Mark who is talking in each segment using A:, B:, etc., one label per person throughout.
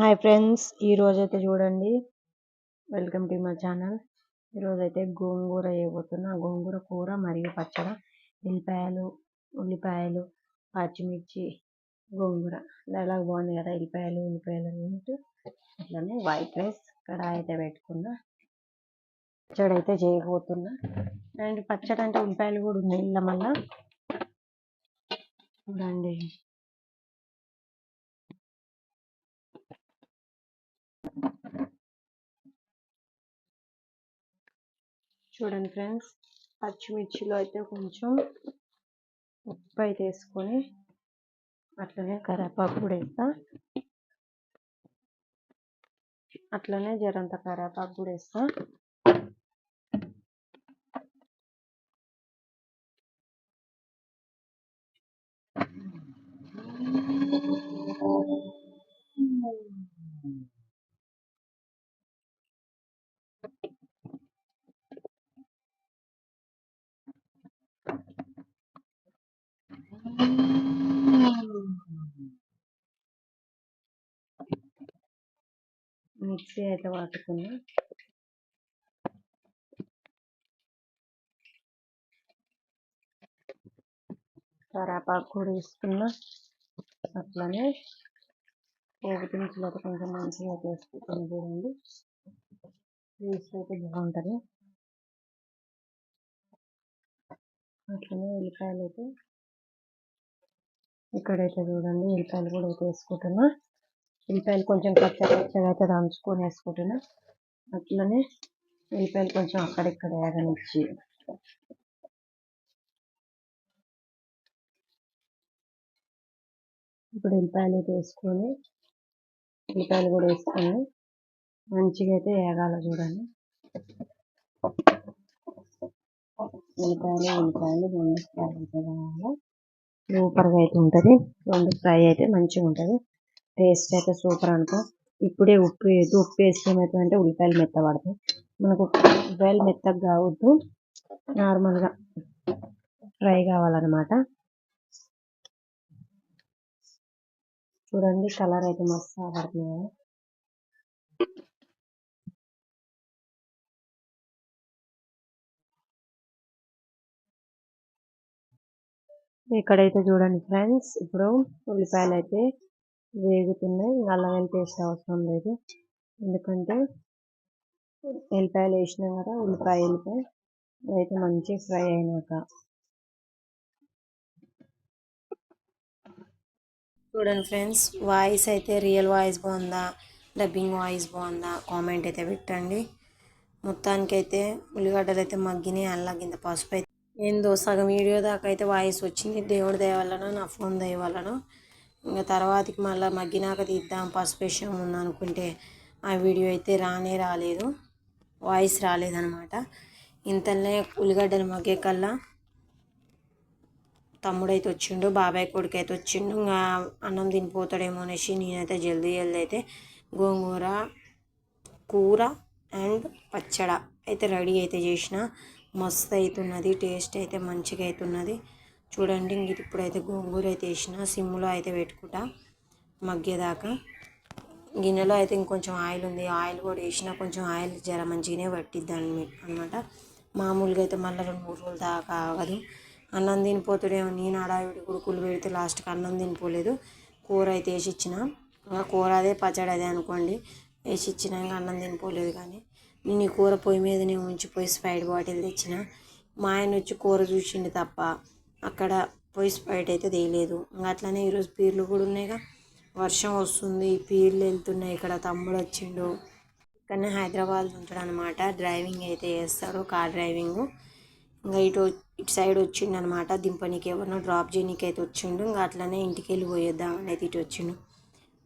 A: Hi friends ఈరోజైతే చూడండి. Welcome to my channel ఈరోజైతే గోంగూర వేయబోతున్నా గోంగూర కూర మరియు పచ్చడి ఎల్లిపాయలు ఉల్లిపాయలు పచ్చిమిర్చి గోంగూర. డైలాగ్ బాగుంది కదా ఎల్లిపాయలు ఉల్లిపాయలు అన్నట్టు అట్లనే వైట్ రైస్ కడాయి అయితే పెట్టుకున్నా. పచ్చడి అయితే చేయబోతున్నా. అండ్ పచ్చడి అంటే ఉల్లిపాయలు కూడా ఉన్నాయి ఇళ్ళ మళ్ళీ. చూడండి. చూడండి ఫ్రెండ్స్. పచ్చిమిర్చిలో అయితే కొంచెం ఉప్పు అయితే వేసుకొని అట్లనే కరేపాకు కూడా వేస్తా. అట్లనే జరంత కరేపాకు కూడా వేస్తా. మిక్సీ అయితే పట్టుకున్నా కరాపాకు కూడా వేసుకున్నా. అట్లానే పోగు దినుసులు అయితే కొంచెం మంచిగా వేసుకుంటుంది చూడండి. టేస్ట్ అయితే బాగుంటుంది. అట్లనే ఉల్లిపాయలు అయితే ఇక్కడైతే చూడండి ఉల్లిపాయలు కూడా అయితే వేసుకుంటున్నా. ఉల్లిపాయలు కొంచెం పచ్చడి పచ్చగా అయితే దంచుకొని వేసుకుంటున్నా. అట్లనే ఉల్లిపాయలు కొంచెం అక్కడిక్కడ వేగనిచ్చి ఇప్పుడు ఉల్లిపాయలు అయితే వేసుకొని ఉల్లిపాయలు కూడా వేసుకొని మంచిగా అయితే వేగాల చూడండి. ఉల్లిపాయలు ఉల్లిపాయలు రెండు ఫ్రై అయితే కావాలి. సూపర్గా అయితే ఉంటుంది. రెండు ఫ్రై అయితే మంచిగా ఉంటుంది. టేస్ట్ అయితే సూపర్ అనుకో. ఇప్పుడే ఉప్పు వేయద్దు. ఉప్పు వేస్తే ఏమవుతుందంటే ఉల్లిపాయలు మెత్తబడతాయి మనకు ఉల్లిపాయలు మెత్తగా కావద్దు. నార్మల్గా ఫ్రై కావాలన్నమాట. చూడండి కలర్ అయితే మస్తు ఆడుతుంది ఇక్కడైతే చూడండి ఫ్రెండ్స్ ఇప్పుడు ఉల్లిపాయలు అయితే వేగుతున్నాయి. అల్లం వెల్లుల్లి పేస్ట్ అవసరం లేదు. ఎందుకంటే ఎల్లిపాయలు వేసినాం కదా ఉల్లిపాయ ఎల్లిపాయ అయితే మంచి ఫ్రై అయినాక. చూడండి ఫ్రెండ్స్ వాయిస్ అయితే రియల్ వాయిస్ బాగుందా? డబ్బింగ్ వాయిస్ బాగుందా? కామెంట్ అయితే పెట్టండి. మొత్తానికి అయితే ఉల్లిగడ్డలు అయితే మగ్గినాయి. అల్లగింత పసుపు అయితే. ఏందో సగం వీడియో దాకా అయితే వాయిస్ వచ్చింది. దేవుడి దయ వలన నా ఫోన్ దయ వలన ఇంకా తర్వాతకి మళ్ళీ మగ్గినాక తీద్దాం. పసుపు ఉందనుకుంటే ఆ వీడియో అయితే రానే రాలేదు. వాయిస్ రాలేదనమాట ఇంతలోనే ఉల్లిగడ్డలు మగ్గే కల్లా తమ్ముడైతే వచ్చిండు బాబాయ్ కొడుకు అయితే వచ్చిండు. ఇంకా అన్నం తినిపోతాడేమో అనేసి నేనైతే జల్దీ జల్దీ అయితే గోంగూర కూర అండ్ పచ్చడ అయితే రెడీ అయితే చేసిన. మస్తు అవుతున్నది టేస్ట్ అయితే మంచిగా అవుతున్నది చూడండి ఇంక ఇప్పుడైతే గోంగూర అయితే వేసిన సిమ్లో అయితే పెట్టుకుంటా మగ్గేదాకా. గిన్నెలో అయితే ఇంకొంచెం ఆయిల్ ఉంది ఆయిల్ కూడా వేసినా కొంచెం ఆయిల్ జర మంచిగానే పట్టిద్దాన్ని అనమాట మామూలుగా అయితే మళ్ళీ రెండు మూడు రోజులు దాకా ఆగదు. అన్నం తినిపోతుడేమో నేను అడావిడి కుడుకులు పెడితే లాస్ట్కి అన్నం తినిపోలేదు. కూర అయితే వేసి ఇచ్చిన. కూర అదే పచ్చడి అదే అనుకోండి వేసి ఇచ్చిన ఇంకా అన్నం తినిపోలేదు కానీ. నేను ఈ కూర పొయ్యి మీదనే ఉంచిపోయి స్ప్రైడ్ బాటిల్ తెచ్చిన. మా ఆయన వచ్చి కూర చూసిండు తప్ప అక్కడ పోయి స్పైట్ అయితే తీయలేదు ఇంకా అట్లనే ఈరోజు పీర్లు కూడా ఉన్నాయిగా. వర్షం వస్తుంది పీర్లు వెళ్తున్నాయి. ఇక్కడ తమ్ముడు వచ్చిండు. ఇక్కడనే హైదరాబాద్ ఉంటాడు అనమాట డ్రైవింగ్ అయితే చేస్తాడు కార్ డ్రైవింగ్. ఇంకా ఇటు ఇటు సైడ్ వచ్చిండు అనమాట దింపనీకి ఎవరినో డ్రాప్ చేయనీకి అయితే వచ్చిండు. ఇంకా అట్లనే ఇంటికి వెళ్ళి పోయేద్దామని అయితే ఇటు వచ్చిండు.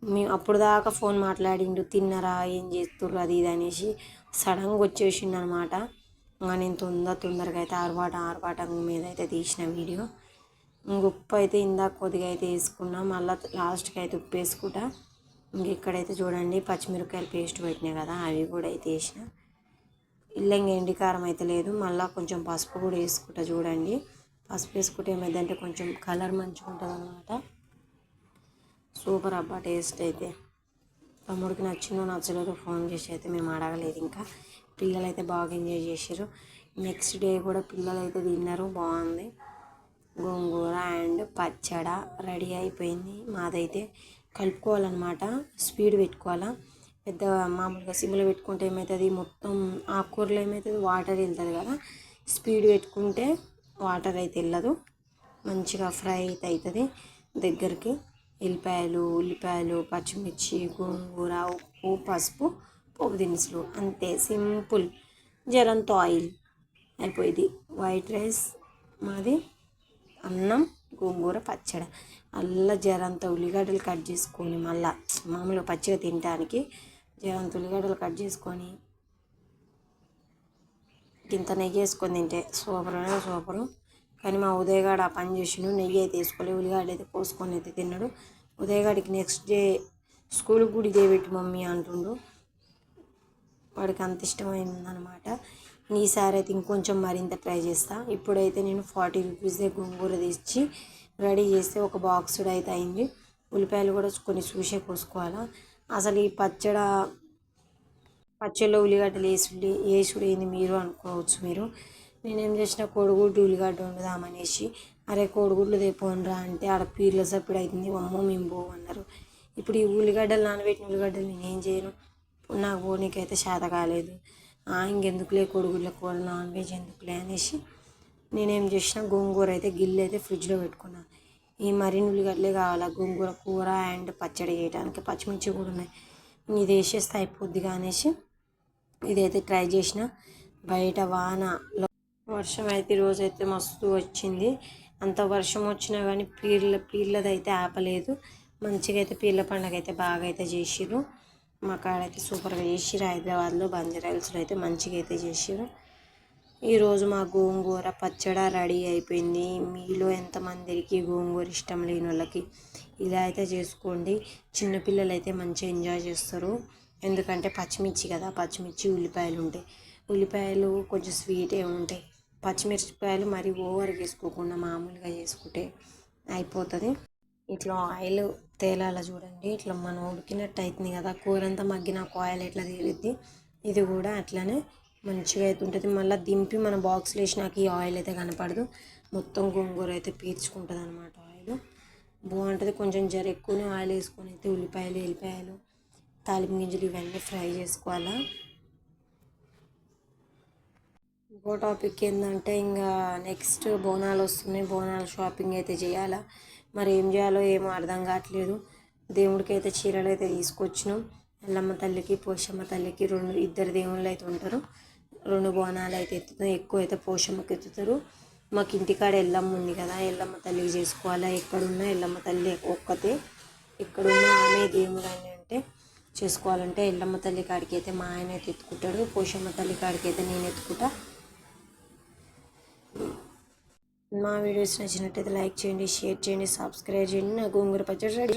A: మేము అప్పుడు దాకా ఫోన్ మాట్లాడిండు తిన్నరా ఏం చేస్తుర్రు అది ఇది అనేసి సడన్గా వచ్చేసిండు అనమాట నేను తొందర తొందరగా అయితే ఆర్భాట ఆరుబాట మీద అయితే తీసిన వీడియో. ఉప్పు అయితే ఇందాక కొద్దిగా అయితే వేసుకున్నా మళ్ళీ లాస్ట్కి అయితే ఉప్పు వేసుకుంటా. ఇంక ఇక్కడైతే చూడండి పచ్చిమిరపకాయలు పేస్ట్ పెట్టినాయి కదా అవి కూడా అయితే వేసిన. ఇల్లు ఇంక ఎండి కారం అయితే లేదు. మళ్ళీ కొంచెం పసుపు కూడా వేసుకుంటా చూడండి. పసుపు వేసుకుంటే ఏమైందంటే కొంచెం కలర్ మంచిగా ఉంటుంది అనమాట సూపర్ అబ్బా టేస్ట్ అయితే. తమ్ముడికి నచ్చిందో నచ్చలేదో ఫోన్ చేసి అయితే మేము అడగలేదు ఇంకా. పిల్లలు అయితే బాగా ఎంజాయ్ చేశారు. నెక్స్ట్ డే కూడా పిల్లలు అయితే తిన్నారు. బాగుంది. గోంగూర అండ్ పచ్చడ రెడీ అయిపోయింది. మాదైతే కలుపుకోవాలన్నమాట. స్పీడ్ పెట్టుకోవాలా. పెద్ద మామూలుగా సిమ్లో పెట్టుకుంటే ఏమవుతుంది మొత్తం ఆకుకూరలో ఏమవుతుంది వాటర్ వెళ్తుంది కదా. స్పీడ్ పెట్టుకుంటే వాటర్ అయితే వెళ్ళదు. మంచిగా ఫ్రై అయితే అవుతుంది దగ్గరికి ఎల్లిపాయలు ఉల్లిపాయలు పచ్చిమిర్చి గోంగూర ఉప్పు పసుపు పోపు దినుసులు అంతే సింపుల్. జరంత ఆయిల్ అయిపోయింది. వైట్ రైస్ మాది అన్నం గోంగూర పచ్చడి. అల్ల జరంత ఉల్లిగడ్డలు కట్ చేసుకొని మళ్ళా మామూలుగా పచ్చిగా తినడానికి జరంత ఉల్లిగడ్డలు కట్ చేసుకొని ఇంత నెయ్యి వేసుకొని తింటే సూపర్ అనేది సూపరు. కానీ మా ఉదయగాడు ఆ పని చేసిండు నెయ్యి అయితే వేసుకోలేదు ఉల్లిగడ్డ అయితే పోసుకొని అయితే తిన్నాడు. ఉదయగాడికి నెక్స్ట్ డే స్కూల్కి కూడా ఇదే పెట్టి మమ్మీ అంటుండు వాడికి అంత ఇష్టమైందనమాట. ఈసారి అయితే ఇంకొంచెం మరింత ట్రై చేస్తా. ఇప్పుడైతే నేను ఫార్టీ రూపీస్దే గోంగూర తెచ్చి రెడీ చేస్తే ఒక బాక్స్ అయితే అయింది. ఉల్లిపాయలు కూడా కొన్ని చూసే కోసుకోవాలా. అసలు ఈ పచ్చడ పచ్చళ్ళలో ఉల్లిగడ్డలు వేసుడు వేసుడు ఏంది మీరు అనుకోవచ్చు మీరు. నేనేం చేసిన కోడిగుడ్డు ఉల్లిగడ్డ వండుదామనేసి అరే కోడిగుడ్లు తెపోనరా అంటే ఆడ పీర్ల సప్పుడు అవుతుంది అమ్మో మేము పోవన్నారు ఇప్పుడు ఈ ఉల్లిగడ్డలు నానబెట్టిన ఉల్లిగడ్డలు నేనేం చేయను. నాకు పోనీకైతే శాత కాలేదు. ఆ, ఇంకెందుకులే కోడిగుడ్ల కూర నాన్ వెజ్ ఎందుకులే అనేసి నేనేం చేసిన గోంగూర అయితే గిల్లు అయితే ఫ్రిడ్జ్లో పెట్టుకున్నా. ఈ మరిన్ని ఉల్లిగడ్డలే కావాలా? గోంగూర కూర అండ్ పచ్చడి చేయడానికి పచ్చిమిర్చి కూడా ఉన్నాయి. ఇది వేసేస్తే అయిపోద్దిగా అనేసి ఇదైతే ట్రై చేసిన. బయట వాన వర్షం అయితే ఈరోజు అయితే మస్తు వచ్చింది. అంత వర్షం వచ్చినా కానీ పీర్ల పీర్లది అయితే ఆపలేదు. మంచిగా అయితే పీర్ల పండుగ అయితే బాగా అయితే చేసిరు మా కాడైతే సూపర్గా చేసిర్రు. హైదరాబాద్లో బంజారాయిల్స్లో అయితే మంచిగా అయితే చేసిరు ఈరోజు మా గోంగూర పచ్చడ రెడీ అయిపోయింది. మీలో ఎంతమందికి గోంగూర ఇష్టం లేని వాళ్ళకి ఇలా అయితే చేసుకోండి. చిన్నపిల్లలు అయితే మంచిగా ఎంజాయ్ చేస్తారు. ఎందుకంటే పచ్చిమిర్చి కదా పచ్చిమిర్చి ఉల్లిపాయలు ఉంటాయి. ఉల్లిపాయలు కొంచెం స్వీటే ఉంటాయి. పచ్చిమిర్చిపాయలు మరి ఓవర్గా వేసుకోకుండా మామూలుగా చేసుకుంటే అయిపోతుంది. ఇట్లా ఆయిల్ తేలాల చూడండి. ఇట్లా మనం ఉడికినట్టు అవుతుంది కదా. కూర అంతా మగ్గినాక ఆయిల్ ఎట్లా తేలిద్ది? ఇది కూడా అట్లనే మంచిగా అయితే ఉంటుంది మళ్ళీ దింపి మన బాక్స్లో వేసినాక ఈ ఆయిల్ అయితే కనపడదు. మొత్తం గోంగూర అయితే పీల్చుకుంటుంది అనమాట ఆయిల్. బాగుంటుంది. కొంచెం జర ఎక్కువనే ఆయిల్ వేసుకొని అయితే ఉల్లిపాయలు ఎల్లిపాయలు తాలింపు గింజలు ఇవన్నీ ఫ్రై చేసుకోవాలా? ఇంకో టాపిక్ ఏంటంటే ఇంకా నెక్స్ట్ బోనాలు వస్తున్నాయి. బోనాలు షాపింగ్ అయితే చేయాలా? మరి ఏం చేయాలో ఏమో అర్థం కావట్లేదు. దేవుడికి అయితే చీరలు అయితే తీసుకొచ్చినాం. ఎల్లమ్మ తల్లికి పోషమ్మ తల్లికి రెండు ఇద్దరు దేవుళ్ళు అయితే ఉంటారు. రెండు బోనాలు అయితే ఎత్తుతాం ఎక్కువ అయితే పోషమ్మకి ఎత్తుతారు. మాకు ఇంటికాడ ఎల్లమ్మ ఉంది కదా ఎల్లమ్మ తల్లికి చేసుకోవాలా? ఎక్కడున్నా ఎల్లమ్మ తల్లి ఒక్కతే. ఎక్కడున్నా ఆమె దేవుడు అని అంటే చేసుకోవాలంటే ఎల్లమ్మ తల్లి కాడికి అయితే మా ఆయన అయితే ఎత్తుకుంటాడు. పోషమ్మ తల్లి కాడికి అయితే నేను ఎత్తుకుంటా. మా వీడియోస్ నచ్చినట్టయితే లైక్ చేయండి షేర్ చేయండి సబ్స్క్రైబ్ చేయండి. నా గోంగూర పచ్చడి రెడీ.